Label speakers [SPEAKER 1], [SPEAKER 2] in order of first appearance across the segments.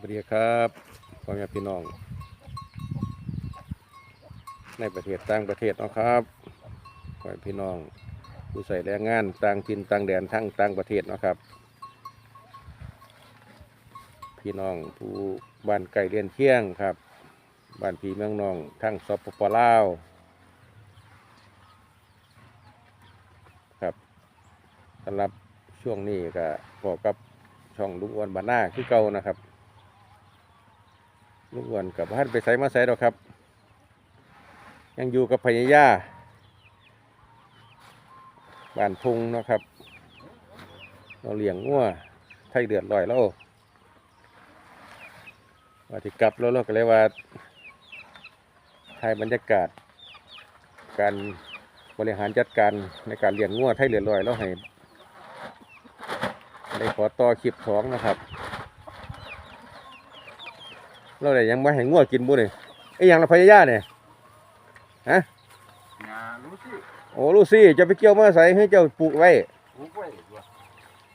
[SPEAKER 1] วัสดีครับพ่อแม่พี่น้อง ในประเทศต่างประเทศนะครับพ่อแม่พี่น้องผู้ใส่แรงงานต่างถิ่นต่างแดนทั้งต่างประเทศนะครับ พี่น้องผู้บ้านไก่เรียนเที่ยงครับบ้านพี่เมืองน้องทั้งสปปลาวครับสำหรับช่วงนี้ก็บอกกับช่องลุงอ้วนบานหน้าคือเก่านะครับ ลุงอ้วนกับพันไปใส่มาใส่ดอกครับ ยังอยู่กับพญายาบ้านพุงนะครับ เราเลี้ยงงัวไทยเดือดลอยแล้วว่าที่กลับแล้วเราก็เลยว่าถ่ายบรรยากาศ การบริหารจัดการในการเลี้ยงงัวไทยเดือดลอยแล้วให้ได้ขอต่อคลิปสองนะครับ เราได้หยังมาให้งัวกินบุนี่ไอ้หยังละพญายาเนี่ยฮะ
[SPEAKER 2] งารู้สิ
[SPEAKER 1] โอ้ลูซี่จะไปเกี่ยวมาใส่ให้เจ้าปลูกไว้
[SPEAKER 2] รู้ไว้ตัว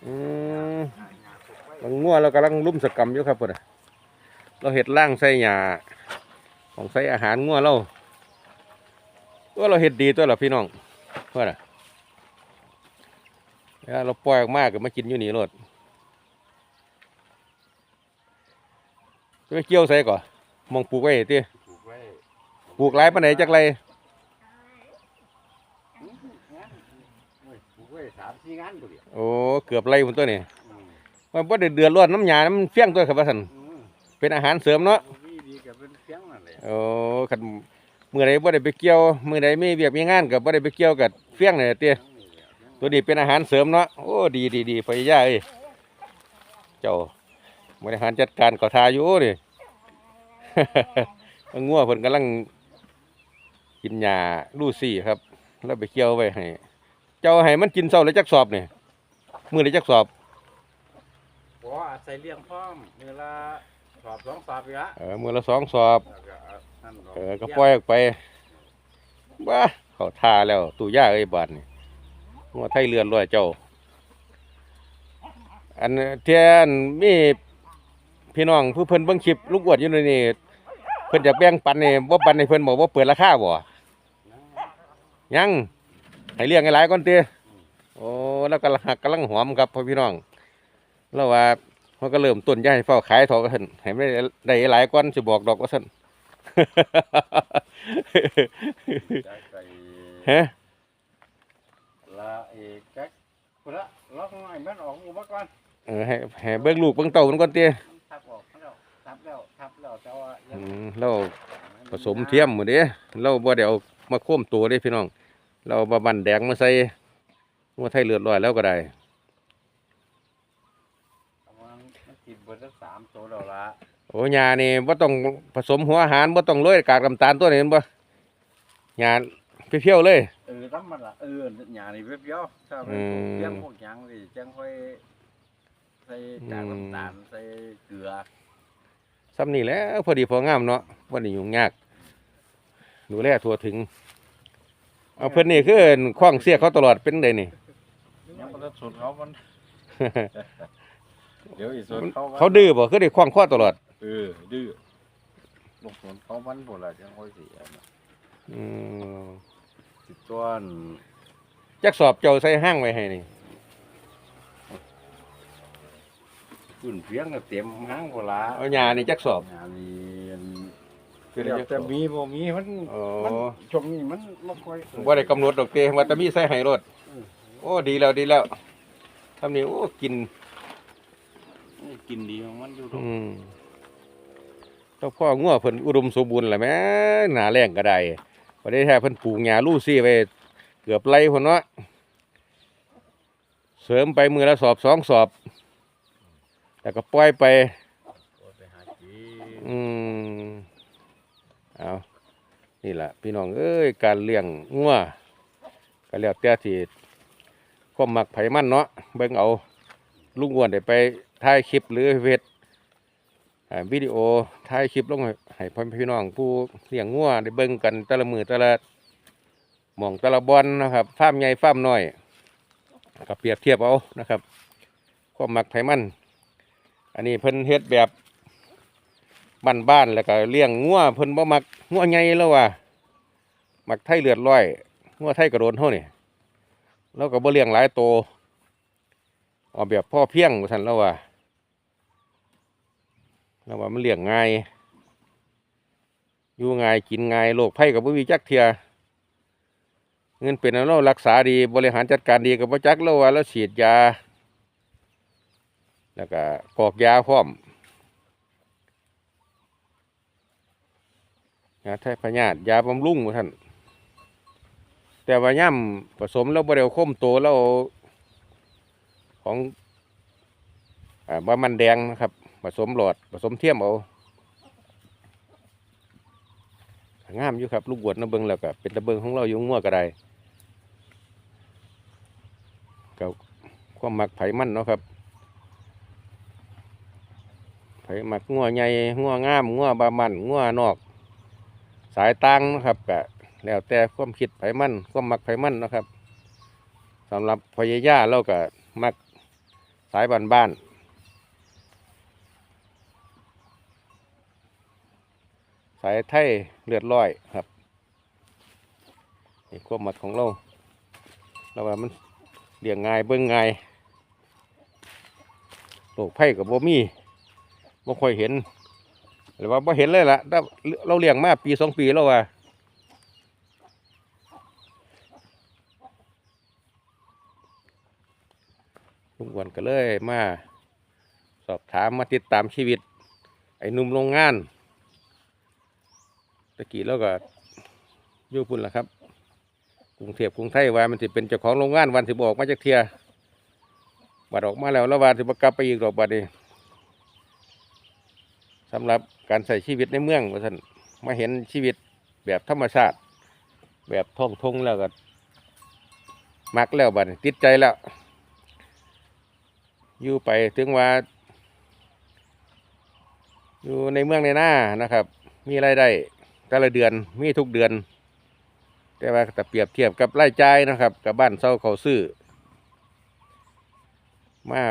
[SPEAKER 1] อืม
[SPEAKER 2] งาปลูกไว้
[SPEAKER 1] บางงัวเรากำลังลุ่มสกรรมอยู่ครับพุ่นน่ะเราเห็ดล่างใส่หญ้าของใส่อาหารงัวเราตัวเราเห็ดดีตัวเราพี่น้องเพื่อนอะแล้วเราปล่อยออกมาก็มากินอยู่นี่รถ จะไปเกี่ยวใส่ก่อนมองปลูกไว้ติ
[SPEAKER 2] ปลูกไว้
[SPEAKER 1] ปลูกหลายปานไหนจักไร
[SPEAKER 2] อื้อหืองานโอ้ยปลูกไว้สามสี่งานตัวเดียว
[SPEAKER 1] โอ้เกือบไรพุ่นตัวนี่
[SPEAKER 2] อืม
[SPEAKER 1] มันบ่ได้เดือดร้อนน้ำหยาน้ำเฟี้ยงตัวครับว่าซั่น
[SPEAKER 2] อืม
[SPEAKER 1] เป็นอาหารเสริมเนาะ
[SPEAKER 2] ดีดีกับเป็นเสียงนั่นแหละ
[SPEAKER 1] โอ้คันมื้อใดบ่ได้ไปเกี่ยวมื้อใดมีเวียกมีงานก็บ่ได้ไปเกี่ยวกับเฟี้ยงนี่เตี้ย
[SPEAKER 2] เสียงนี่แหละเสียง
[SPEAKER 1] ตัวนี้เป็นอาหารเสริมเนาะโอ้ดีดีดีพยายาเอ้ยเจ้า บริหารจัดการก่อทาอยู่นี่ งัวเพิ่นกำลังกินหญ้าลูซี่ครับ แล้วไปเกี่ยวไว้ให้ เจ้าให้มันกินเช้าแล้วจักสอบนี่มื้อละจักสอบ
[SPEAKER 2] บ่อาศัยเลี้ยงพร้อมเวลาสอบสองสอบอีกละ
[SPEAKER 1] เออมื้อละสองสอบ
[SPEAKER 2] แล้วก็เอานั่นด
[SPEAKER 1] เออก็ปล่อยออกไปบ้าเขาทาแล้วตู้ย่าเอ้ยบาดนี่งัวไทยเรือนร้อยเจ้า อันเทียนมี พี่น้องผู้เพิ่นเบิ่งคลิปลูกอวดอยู่ในนี่เพิ่นจะแบ่งปันนี่บ่ปันให้เพิ่นบอกว่าเปิดราคาบ่ยังให้เลี้ยงให้หลายก่อนติโอ้แล้วก็หักกำลังหอมครับพ่อพี่น้องแล้วว่ามันก็เริ่มต้นอย่าให้เฝ้าขายเถอะก็ซั่นให้ไม่ได้ได้หลายก่อนสิบอกดอกว่าซั่น
[SPEAKER 2] จะใส่
[SPEAKER 1] ฮะ
[SPEAKER 2] ละเอกแจ็คพุ่นละล็อกง่ายมันออกอุปกรณ์
[SPEAKER 1] เออให้ให้เบิ่งลูกเบิ่งเต้ามันก่อนติ
[SPEAKER 2] ทับออกแล้ว ทับแล้วทับแล้วแต่ว่ายั
[SPEAKER 1] อื
[SPEAKER 2] ง
[SPEAKER 1] มเราผสมเทียมหมดเด้เราบ่ได้เอามาโค้มตัวเด้พี่น้อง เราเอามาบันแดงมาใส่มาไทยเลือดลอยแล้วก็ได้
[SPEAKER 2] ประมาณมันกินเบิดสักสามตัวแล้วละ
[SPEAKER 1] โอ้ยานี่บ่ต้องผสมหัวอาหารบ่ต้องโรยกากน้ำตาลตัวนี้เห็นบ่ยาเพียวๆเลย
[SPEAKER 2] เออธรรมดาเออหยานี่เปรี้ยวๆถ้าเป็น
[SPEAKER 1] อื
[SPEAKER 2] พวก
[SPEAKER 1] ม
[SPEAKER 2] เลี้ยงพวกหยังนี่จังค่อยใส่กากน้ำตาลใส่เกลือ
[SPEAKER 1] ซ้ำนี่แหล้วพอดีพองามเนาะบ่ได้ยุ่งยากดูแลทั่วถึง เอาเพิ่นนี่คือคล้องเสียเขาตลอดเป็นไดนี่
[SPEAKER 2] ยังมันสุดเขามัน เดี๋ยวอีกส่วนเขามัน
[SPEAKER 1] เขาดื้อบ่คือได้คล้องคอตลอด
[SPEAKER 2] เออดื้อลงส่วนเขามันหมดละจังค่อยเสียนะ
[SPEAKER 1] อืม
[SPEAKER 2] ติดต้น
[SPEAKER 1] จักสอบเจ้าใส่ห้างไว้ให้นี่
[SPEAKER 2] กุ่นเพียงก็เต็มห้างหมดละ
[SPEAKER 1] เอายานี่จักสอบ
[SPEAKER 2] หยานี่
[SPEAKER 1] คือ
[SPEAKER 2] เดี๋ยว
[SPEAKER 1] จักส
[SPEAKER 2] จะ
[SPEAKER 1] อบ
[SPEAKER 2] มีบ่มีมัน
[SPEAKER 1] อ๋อ
[SPEAKER 2] มันช่วงนี้มันบ่ค่อย
[SPEAKER 1] บ่ได้กำหนดดอกเตว่าแตมีใส่ให้รถ
[SPEAKER 2] อืม
[SPEAKER 1] โอ้ดีแล้วดีแล้วทำนี่โอ้กิน
[SPEAKER 2] กินดีของมันอยู่
[SPEAKER 1] อืมเจ้าพ่องัวเพิ่นอุดมสมบูรณ์แหละแหม่หน้าแรงก็ได้บ่ได้แท้เพิ่นปลูกหญ้าลู่ซี่ไว้เกือบไร่พุ่นเนาะเสริมไปมือละสอบสองสอบ แล้วก็ปล่อยไป
[SPEAKER 2] ไปหากิน
[SPEAKER 1] อืมเอานี่แหละพี่น้องเอ้ยการเลี้ยงงัวก็แล้วแต่ที่ความมักไผมันเนาะเบิ่งเอาลุงอ้วนได้ไปถ่ายคลิปหรือเวทอ่าวิดีโอถ่ายคลิปลงให้ให้พ่อแม่พี่น้องผู้เลี้ยงงัวได้เบิ่งกันแต่ละมือแต่ละหมองแต่ละบอนนะครับฟาร์มใหญ่ฟาร์มน้อยก็เปรียบเทียบเอานะครับ ความมักไผมัน อันนี้เพิ่นเฮ็ดแบบบ้านๆแล้วก็เลี้ยงงัวเพิ่นบ่มักงัวใหญ่แล้วว่ามักไทยเลือดร้อยงัวไทยกระโดนเฮานี่แล้วก็บ่เลี้ยงหลายโตเอาแบบพ่อเพียงว่าซั่นแล้วว่าแล้วว่ามันเลี้ยงง่ายอยู่ง่ายกินง่ายโรคภัยก็บ่มีจักเทื่อเงินเป็นแล้วรักษาดีบริหารจัดการดีก็บ่จักแล้วว่าแล้วฉีดยา แล้วก็กอกยาพร้อมยาไทยพญาธยาบำรุงท่าน แต่ว่าย่ำผสมแล้วบริเอาคมโตแล้วของอ่าบะมันแดงนะครับ ผสมหลอดผสมเทียมเอางามอยู่ครับ ลูกบวชนะเบิงแล้วก็เป็นตะเบิงของเราอยู่งัวก็ได้กับความมักไผ่มันเนาะครับ ไผมักงัวใหญ่งัวงามงัวบามันงัวนอก สายตังนะครับก็แล้วแต่ความคิดไผมันความมักไผมันนะครับสำหรับพยายาเราก็มักสายบ้านบ้านๆสายไทยเลือดร้อยครับนี่ความมักของเราเราว่ามันเลี้ยงง่ายเบิ่งง่ายโรคไผ่กับบ่มี บ่ค่อยเห็นหรือว่าบ่เห็นเลยล่ะถ้าเราเลี้ยงมาปีสองปีแล้วว่าลุงอ้วนก็เลยมา สอบถามมาติดตามชีวิต ไอ้หนุ่มโรงงานตะกี้เราก็อยู่พุ่นละครับกรุงเทพกรุงไทยว่ามันจะเป็นเจ้าของโรงงานวันสิบออกมาจากเทียบัดออกมาแล้วแล้ววันสิบกลับไปอีกดอกบัดนี้ สำหรับการใส่ชีวิตในเมืองว่าท่านมาเห็นชีวิตแบบธรรมชาติ แบบท่องทงแล้วก็มักแล้วบัดนี้ติดใจแล้วอยู่ไปถึงว่า อยู่ในเมืองในหน้านะครับ มีรายได้แต่ละเดือนมีทุกเดือน แต่ว่าแต่เปรียบเทียบกับรายจ่ายนะครับ กับบ้านเศร้าเขาซื้อมา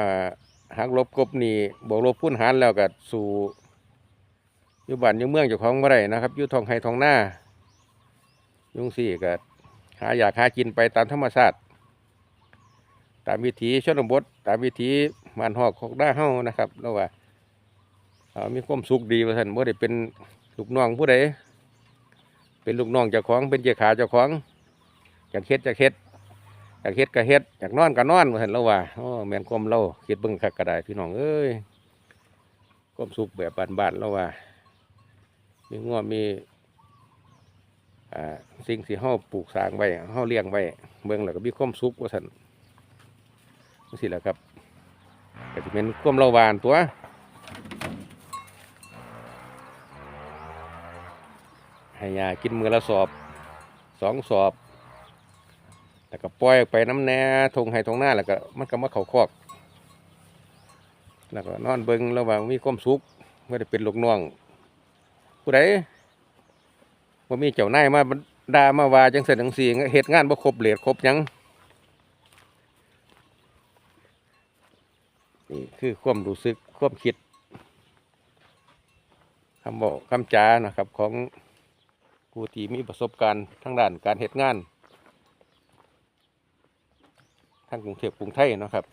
[SPEAKER 1] หักลบกบหนี่บวกลบพุ่นหารแล้วก็สู่ อยู่บ้านอยู่เมืองเจ้าของบ่ได้นะครับอยู่ทองไห้ทองหน้ายุงสี่ก็หาอยากหากินไปตามธรรมชาติตามวิถีชนบท ตามวิถีบ้านหอกของหน้าเฮานะครับแล้วว่าเอามีความสุขดีว่าท่านบ่ได้เป็นลูกน้องผู้ใดเป็นลูกน้องเจ้าของเป็นเจ้าขาเจ้าของอยากเฮ็ดอยากเฮ็ดอยากเฮ็ดก็เฮ็ดอยากนอนก็นอนว่าท่านแล้วว่าโอ้แมนความเราคิดเบิ่งคักก็ได้พี่น้องเอ้ยความสุขแบบบ้านๆแล้วว่า มีงัวมีสิ่งที่เฮาปลูกสร้างไว้เฮาเลี้ยงไว้เบิ่งแล้วก็มีความสุขว่าซั่นจังซี่แหละครับก็สิเป็นความระวานตัวให้ยากินมือละสอบสองสอบแล้วก็ปล่อยออกไปน้ำแน่ทงให้ทงหน้าแล้วก็มันก็มาเข้าคอก แล้วก็นอนเบิงระหว่างมีความสุขไม่ได้เป็นลูกน้อง ผู้ใดว่ามีเจ้านายมาด่ามาว่าจังเสร็จจังสี่เหตุงานบ่ครบเหลทครบยังนี่คือความรู้สึกความคิดคำบอกคำจานะครับของผู้ที่มีประสบการณ์ทางด้านการเหตุงานทางกรุงเทพกรุงไทยนะครับ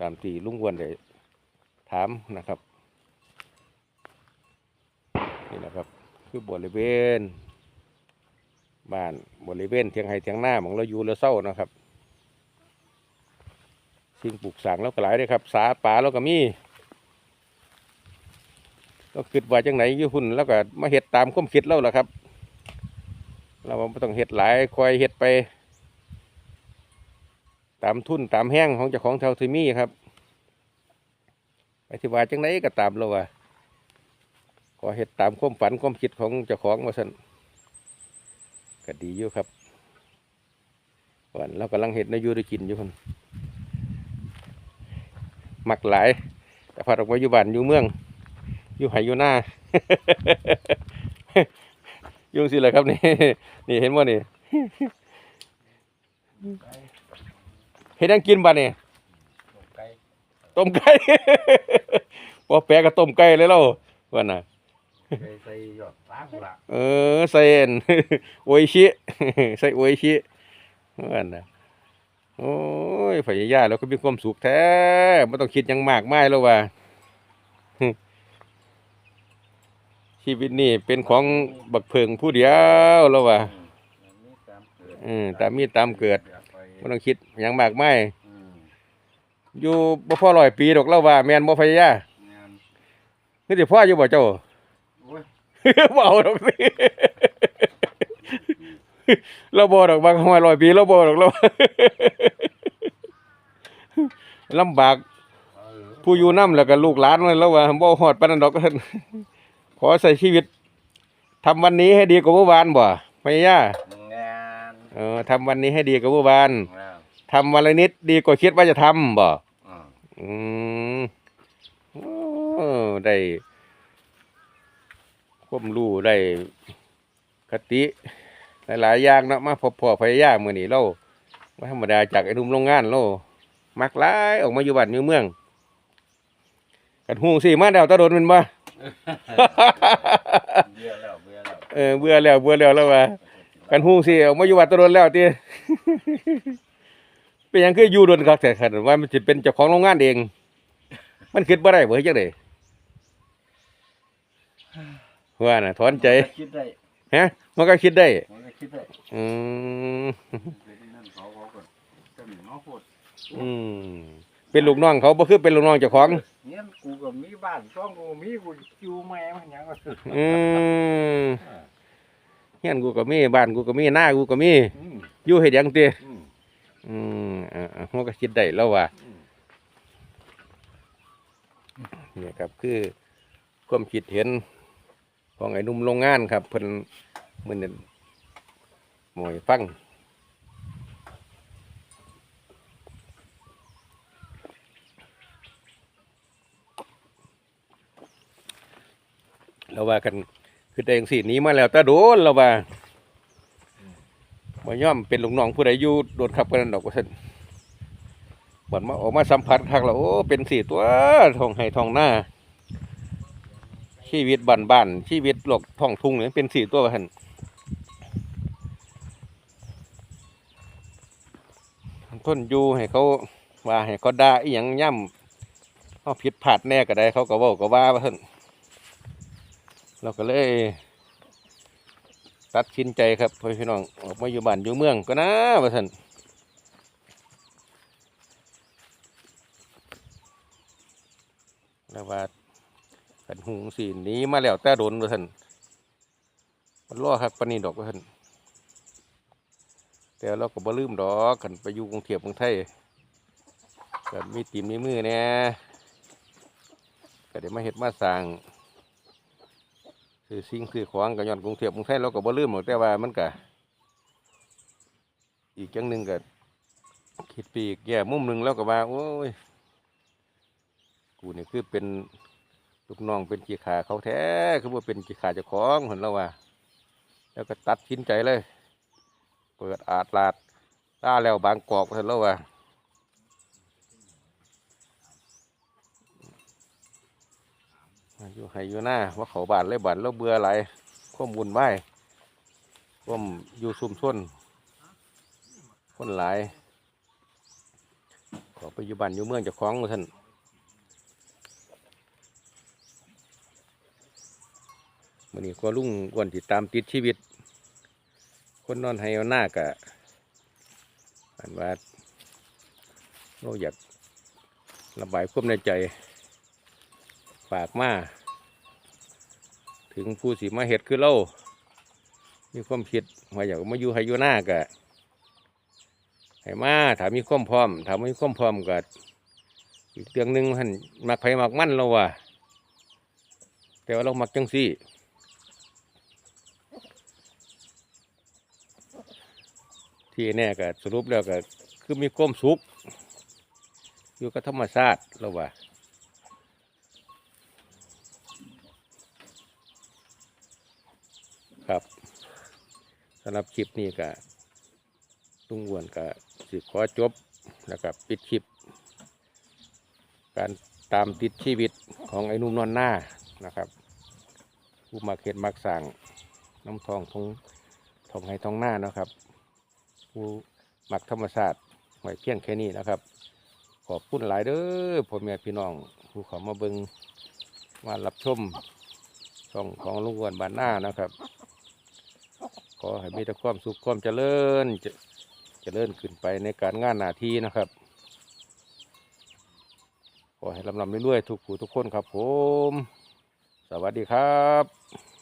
[SPEAKER 1] ตามที่ลุงวนได้ถามนะครับ นี่นะครับ คือบริเวณบ้านบริเวณเทียงไห้เทียงหน้าของเราอยู่เราเศร้านะครับสิ่งปลูกสร้างเราก็หลายเลยครับ สาป่าเราก็มีก็คิดว่าจังไหนยู่หุ่นแล้วก็มาเห็ดตามความคิดเราแหละครับ เราไม่ต้องเห็ดหลายคอยเห็ดไป ตามทุนตามแห้งของเจ้าของเท่าที่มีครับไปที่ว่าจังไหนก็ตามเราว่า ขอเห็ดตามความฝันความคิดของเจ้าของว่าสันก็ดีอยู่ครับวันเรากำลังเห็ดในอยูได้กินอยู่คนมักหลาย แต่พอออกมาอยู่บ้านอยู่เมือง อยู่ไหอยู่หน้ายุ่งสิเลยครับนี่นี่เห็นว่านี่เห็นยังกินบ้านนี่
[SPEAKER 2] ไก่
[SPEAKER 1] ต้มไก่พอแปะก็ต้มไก่เลยเราว่าน่ะ
[SPEAKER 2] ใส่ใส่ยอดตากุละ
[SPEAKER 1] เออใส่อันโออิชิใส่โออิชิว่าน่ะโอ้ยพยายามแล้วก็มีความสุขแท้ไม่ต้องคิดหยังมากมายแล้วว่าชีวิตนี่เป็นของบักเพิงผู้เดียวแล้วว่า
[SPEAKER 2] อืมอันนี้ตามเกิด
[SPEAKER 1] อืมตามมีตามเกิด
[SPEAKER 2] อยากไป
[SPEAKER 1] ไม่ต้องคิดหยังมากมาย
[SPEAKER 2] อืม
[SPEAKER 1] อยู่บ่พอร้อยปีดอกแล้วว่าแม่นบ่พยายาม
[SPEAKER 2] งาน
[SPEAKER 1] นี่สิพ่ออยู่บ่เจ้า
[SPEAKER 2] โอ้ย
[SPEAKER 1] บ่เอาดอกสิเราบ่ดอกบางห้อยร้อยปีเราบ่ดอกเราลำบาก
[SPEAKER 2] เออ
[SPEAKER 1] ผู้อยู่นํแล้วก็ลูกหลานมันแล้วว่าบ่ฮอดปานนั้นดอกขอใส่ชีวิตทำวันนี้ให้ดีกว่าเมื่อวานบ่พยายาม
[SPEAKER 2] งาน
[SPEAKER 1] เออทำวันนี้ให้ดีกว่าเมื่อวาน
[SPEAKER 2] งาน
[SPEAKER 1] ทำวันละนิดดีกว่าคิดว่าจะทำบ่
[SPEAKER 2] อืม
[SPEAKER 1] อืมโอ้ได้ ความรู้ได้คติหลายๆอย่างเนาะมาพบพ่อพยายามมื้อนี้เราบ่ธรรมดาจากไอ้หนุ่มโรงงานเรามักหลายออกมาอยู่บ้านอยู่เมือง กันฮู้สิมาแล้วตะโดนแมันบ่
[SPEAKER 2] เบื่อแล้วเบื่อแล้ว
[SPEAKER 1] เออเบื่อแล้วเบื่อแล้วแล้วว่ากันฮู้สิออกมาอยู่บ้านตะโดนแล้วติเป็นหยังคืออยู่โดนคักแต่คันว่ามันสิเป็นเจ้าของโรงงานเอง มันคิดบ่ได้บ่เฮ็ดจังได๋ ว่าน่ะถอนใจ
[SPEAKER 2] มันก็คิดได้
[SPEAKER 1] ฮะมันก็คิดได้
[SPEAKER 2] มันก็คิดได้
[SPEAKER 1] อืม
[SPEAKER 2] เป็นนั่นเขาเขาก็จะมีน้องโคตร
[SPEAKER 1] อืมเป็นลูกน้องเขาบ่คือเป็นลูกน้องเจ้าของ
[SPEAKER 2] เนี่ยกูก็มีบ้านช่องกูมีกูอยู่แม่มันหยังก็สุด
[SPEAKER 1] อืมเฮียนกูก็มีบ้านกูก็มีหน้ากูก็มี
[SPEAKER 2] อืม
[SPEAKER 1] อยู่เฮ็ดหยังติ
[SPEAKER 2] อืม
[SPEAKER 1] อืมอ่าๆมันก็คิดได้แล้วว่า
[SPEAKER 2] อืม
[SPEAKER 1] เนี่ยครับคือความคิดเห็น ของไอ้นุ่มโรงงานครับเพิ่นมือนี้หมอยฟังเราว่ากันคือแต่จังสีนี้มาแล้วตาโดนเราว่าบ่ย่อมเป็นลูกน้องผู้ใดอยู่โดดขับกันดอกว่าซั่นบัดมาออกมาสัมผัสคักแล้วโอ้เป็นสี่ตัวทองให้ทองหน้า ชีวิตบ้านบ้านๆชีวิตโลกท้องทุ่งเนี่ยเป็นสี่ตัวกันทนอยู่ให้เขาว่าให้เขาด่าอีหยังย่ำเขาผิดพลาดแน่ก็ได้ เขาก็เว่าก็ว่าว่าท่านเราก็เลย ตัดสินใจครับพ่อพี่น้องออกมาอยู่บ้านอยู่เมืองก็นะว่าท่านแล้วว่า กัน หุงสีหนี้มาแล้วแต่โดนว่าท่านมันล่อคักปนีดอกว่าท่านแต่เราก็บ่ลืมดอกกันไปอยู่กรุงเทพกรุงไทยก็มีตีมมีมือเนี่ยก็ได้มาเฮ็ดมาสร้างคือสิ่งคือของก็ย้อนกรุงเทพกรุงไทยเราก็บ่ลืมหรอกแต่ว่ามันก็อีกจังหนึ่งก็คิดปีกแย่มุมหนึ่งแล้วก็ว่าโอ้ยกูนี่คือเป็น ลูกน้องเป็นกี่ขาเขาแท้คือว่าเป็นกี่ขาเจ้าของเห็นแล้วว่า แล้วก็ตัดสินใจเลย เปิดอาดลาดตาแล้วบางกอกเห็นแล้วว่าอยู่ให้อยู่หน้าว่าเขาบานเลยบานแล้วเบื่อไรข้อมูลไหวข้อมอยู่ซุ่มชนคนหลายขอไปอยู่บ้านอยู่เมืองเจ้าของท่าน มันนี้ก็ลุ่งอ้วนติดตามติดชีวิต คนนอนไฮเอาหน้ากะอันว่าเราอยากระบายความในใจฝากมาถึงผู้สิมาเห็ดคือเรามีความคิดว่าอยากมาอยู่ไฮอยู่หน้ากะให้มาถามมีความพร้อมถามมีความพร้อมกะอีกเรื่องหนึ่งหันมักไผมักมั่นเราว่าแต่ว่าเรามักจังซี่ ที่แน่ก็สรุปแล้วก็คือมีความสุขอยู่กับธรรมชาติแล้วว่าครับสำหรับคลิปนี้ก็ลุงอ้วนก็สิขอจบแล้วก็ปิดคลิป การตามติดชีวิตของไอ้นุ่มนอนหน้านะครับผู้มาเข็ดมักสั่งน้ำทองทงทองไห้ทองหน้านะครับ ผู้มักธรรมศาสตร์ไว้เพียงแค่นี้นะครับ ขอบคุณหลายเด้อพ่อแม่พี่น้องผู้ขามาเบิงมารับชมช่องของลุงอ้วนบ้านหน้านะครับ ขอให้มีแต่ความสุขความเจริญเจเจริญขึ้นไปในการงานหน้าที่นะครับขอให้ลำลำเรื่อยๆทุกผู้ทุกคนครับผม สวัสดีครับ